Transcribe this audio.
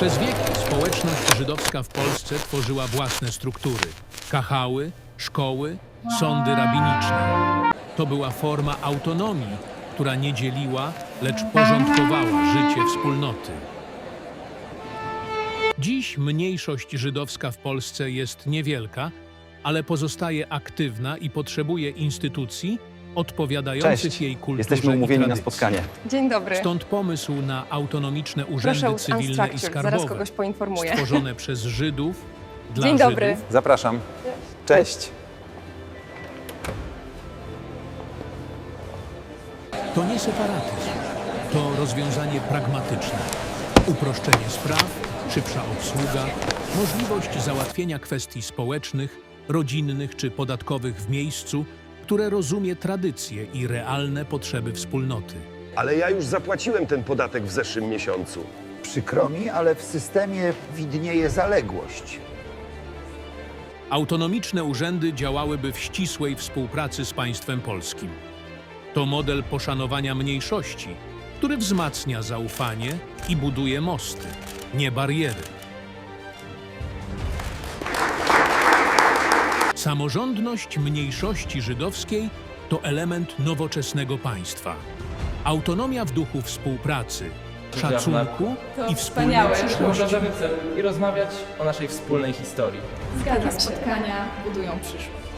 Przez wieki społeczność żydowska w Polsce tworzyła własne struktury. Kachały, szkoły, sądy rabiniczne. To była forma autonomii, która nie dzieliła, lecz porządkowała życie wspólnoty. Dziś mniejszość żydowska w Polsce jest niewielka, ale pozostaje aktywna i potrzebuje instytucji odpowiadających Cześć. jej kulturze Jesteśmy i umówieni na tradycji. spotkanie. Dzień dobry. Stąd pomysł na autonomiczne urzędy Proszę cywilne i Unstructured, skarbowe, zaraz kogoś poinformuję. stworzone przez Żydów dla Dzień dobry. Żydów, Zapraszam. Cześć. To nie separatyzm, to rozwiązanie pragmatyczne. Uproszczenie spraw, szybsza obsługa, możliwość załatwienia kwestii społecznych, rodzinnych czy podatkowych w miejscu, które rozumie tradycje i realne potrzeby wspólnoty. Ale ja już zapłaciłem ten podatek w zeszłym miesiącu. Przykro mi, ale w systemie widnieje zaległość. Autonomiczne urzędy działałyby w ścisłej współpracy z państwem polskim. To model poszanowania mniejszości, który wzmacnia zaufanie i buduje mosty, nie bariery. Samorządność mniejszości żydowskiej to element nowoczesnego państwa. Autonomia w duchu współpracy, szacunku i wspólnej przyszłości. Cel i rozmawiać o naszej wspólnej historii. Takie spotkania budują przyszłość.